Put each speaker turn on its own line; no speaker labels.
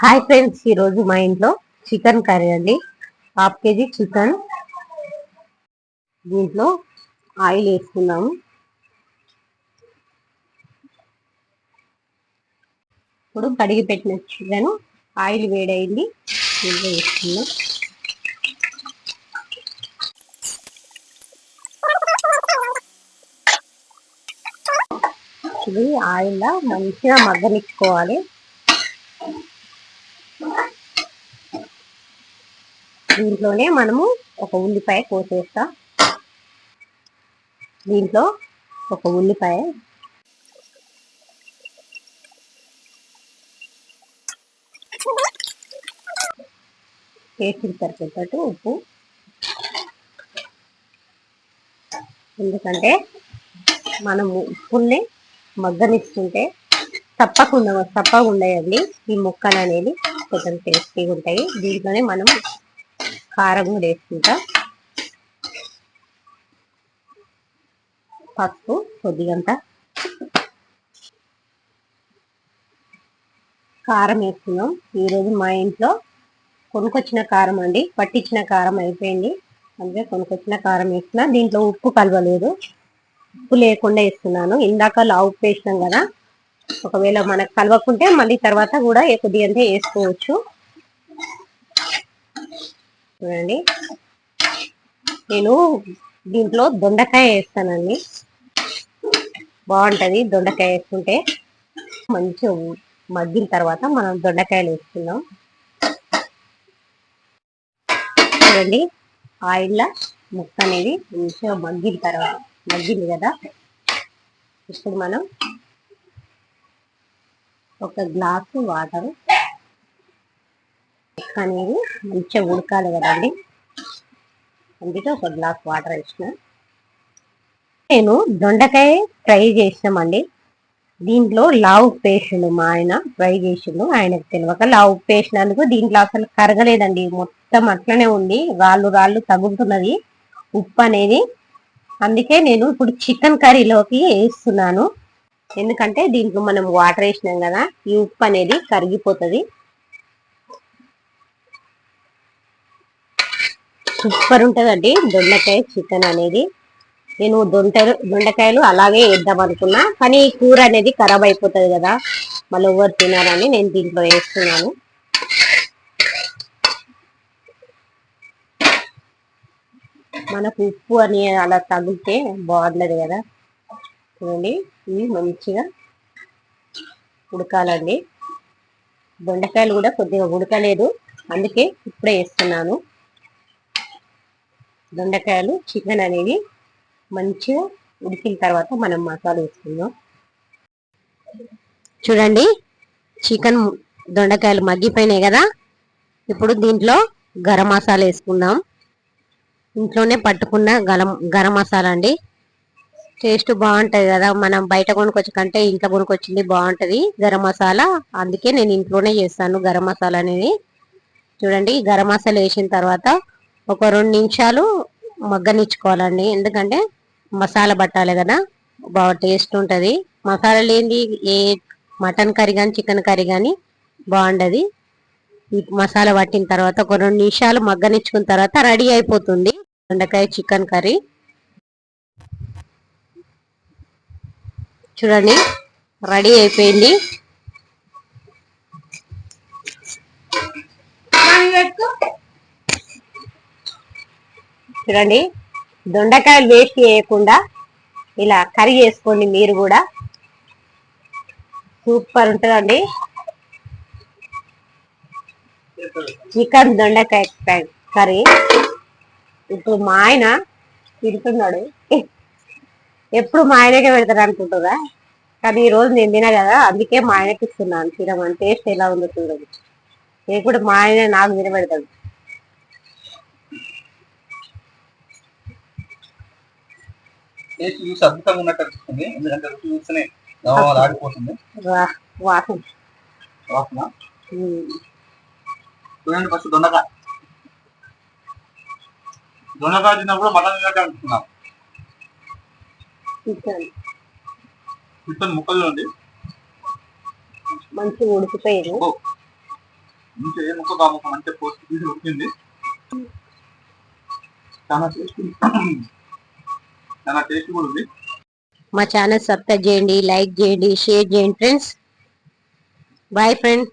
Hi friends ఈరోజు మా ఇంట్లో చికెన్ కర్రీ అండి. హాఫ్ కేజీ చికెన్ దీంట్లో ఆయిల్ వేసుకుందాము. ఇప్పుడు కడిగి పెట్టిన చికెన్ ఆయిల్ వేడైంది. దీంట్లో వేసుకుందాం. ఇది ఆయిల్ మంచిగా మగ్గనిచ్చుకోవాలి. దీంట్లోనే మనము ఒక ఉల్లిపాయ కోసేస్తా. దీంట్లో ఒక ఉల్లిపాయ టేస్ట్కి సరిపోతట్టు ఉప్పు. ఎందుకంటే మనము ఉప్పుల్ని మగ్గనిస్తుంటే తప్పకుండా తప్పకుండా అండి ఈ మొక్కలు అనేది కొంచెం టేస్టీగా ఉంటాయి. దీంట్లోనే మనం కారం కూడా వేసుకుంటాం. పసుపు కొద్దిగంత. కారం వేసుకున్నాం ఈరోజు మా ఇంట్లో కొనుకొచ్చిన కారం అండి. పట్టించిన కారం అయిపోయింది. అందుకే కొనుకొచ్చిన కారం వేస్తున్నా. దీంట్లో ఉప్పు కలవలేదు. ఉప్పు లేకుండా వేస్తున్నాను. ఇందాక లావు ఉప్పు వేసినాం కదా. ఒకవేళ మనకు కలవకుంటే మళ్ళీ తర్వాత కూడా కొద్దిగా అంతే వేసుకోవచ్చు. చూడండి. నేను దీంట్లో దొండకాయ వేస్తానండి. బాగుంటది దొండకాయ వేసుకుంటే. మంచిగా మగ్గిన తర్వాత మనం దొండకాయలు వేసుకుందాం. చూడండి. ఆయిల్ ముక్క అనేది మంచిగా మగ్గిన తర్వాత మగ్గింది కదా. ఇప్పుడు మనం ఒక గ్లాసు వాటర్. అనేది మంచిగా ఉడకాలి కదండి. అందుకే ఒక గ్లాస్ వాటర్ వేసిన. నేను దొండకాయ ఫ్రై చేసినామండి. దీంట్లో లావు పేషెంట్ మా ఆయన ఫ్రై చేసిండు. ఆయనకు తెలియక లావు పేసినందుకు దీంట్లో అసలు కరగలేదండి. మొత్తం అట్లనే ఉంది. రాళ్ళు రాళ్ళు తగులుతున్నది. ఉప్పు అనేది. అందుకే నేను ఇప్పుడు చికెన్ కర్రీలోకి వేస్తున్నాను. ఎందుకంటే దీంట్లో మనం వాటర్ వేసినాం కదా ఈ ఉప్పు అనేది కరిగిపోతుంది. సూపర్ ఉంటుందండి దొండకాయ చికెన్ అనేది. నేను దొండలు దొండకాయలు అలాగే వేద్దాం అనుకున్నా కానీ ఈ కూర అనేది ఖరాబ్ అయిపోతుంది కదా మళ్ళీ ఎవరు తినారని నేను దీంట్లో వేస్తున్నాను. మనకు ఉప్పు అని అలా తగిలితే బాగుండదు కదా. చూడండి. ఇవి మంచిగా ఉడకాలండి. దొండకాయలు కూడా కొద్దిగా ఉడకలేదు. అందుకే ఇప్పుడే వేస్తున్నాను. దొండకాయలు చికెన్ అనేది మంచిగా ఉడికిన తర్వాత మనం మసాలా వేసుకుందాం. చూడండి చికెన్ దొండకాయలు మగ్గిపోయినాయి కదా. ఇప్పుడు దీంట్లో గరం మసాలా వేసుకుందాం. ఇంట్లోనే పట్టుకున్న గరం గరం మసాలా అండి. టేస్ట్ బాగుంటది కదా. మనం బయట కొనుక్కొచ్చి కంటే ఇంట్లో కొనుక్కొచ్చింది బాగుంటది. గరం మసాలా అందుకే నేను ఇంట్లోనే చేస్తాను గరం మసాలా అనేది. చూడండి గరం మసాలా వేసిన తర్వాత ఒక రెండు నిమిషాలు మగ్గనిచ్చుకోవాలండి. ఎందుకంటే మసాలా పట్టాలి కదా. బాగా టేస్ట్ ఉంటుంది. మసాలా లేనిది ఏ మటన్ కర్రీ కానీ చికెన్ కర్రీ కానీ బాగుండదు. ఈ మసాలా పట్టిన తర్వాత ఒక రెండు నిమిషాలు మగ్గనిచ్చుకున్న తర్వాత రెడీ అయిపోతుంది. దొండకాయ చికెన్ కర్రీ. చూడండి రెడీ అయిపోయింది. చూడండి దొండకాయలు వేస్ట్ చేయకుండా ఇలా కర్రీ చేసుకోండి మీరు కూడా. సూపర్ ఉంటుందండి. చికెన్ దొండకాయ కర్రీ. ఇప్పుడు మా ఆయన తింటున్నాడు. ఎప్పుడు మా ఆయనకే పెడతాడు అనుకుంటుందా కానీ ఈ రోజు నేను తిన కదా అందుకే మా ఆయనకి ఇస్తున్నాను తినమని టేస్ట్ ఎలా ఉందో చూడండి నేను కూడా మా ఆయన నాకు తినబెడతాడు.
టేస్ట్ చూసి అద్భుతంగా ఉన్నట్టు అనిపిస్తుంది. ఎందుకంటే రుచి చూస్తేనే ఆడిపోతుంది
వా- వాసన.
వాసన?
ఉమ్.
చూడండి ఫస్ట్ దొండకాయ. దొండకాయ తిన్నప్పుడు మటన్ తిన్నట్టు అనిపిస్తున్నాం
చికెన్
చికెన్ ముక్కలు
మంచిగా ఉడికిపోయింది
ఏ ముక్క కాముక మంచిగా పోస్ట్ తీసి ఉడికింది. చాలా టేస్ట్ చాలా టేస్ట్ కూడా ఉంది.
మా ఛానల్ సబ్స్క్రైబ్ చేయండి లైక్ చేయండి షేర్ చేయండి ఫ్రెండ్స్. Bye friends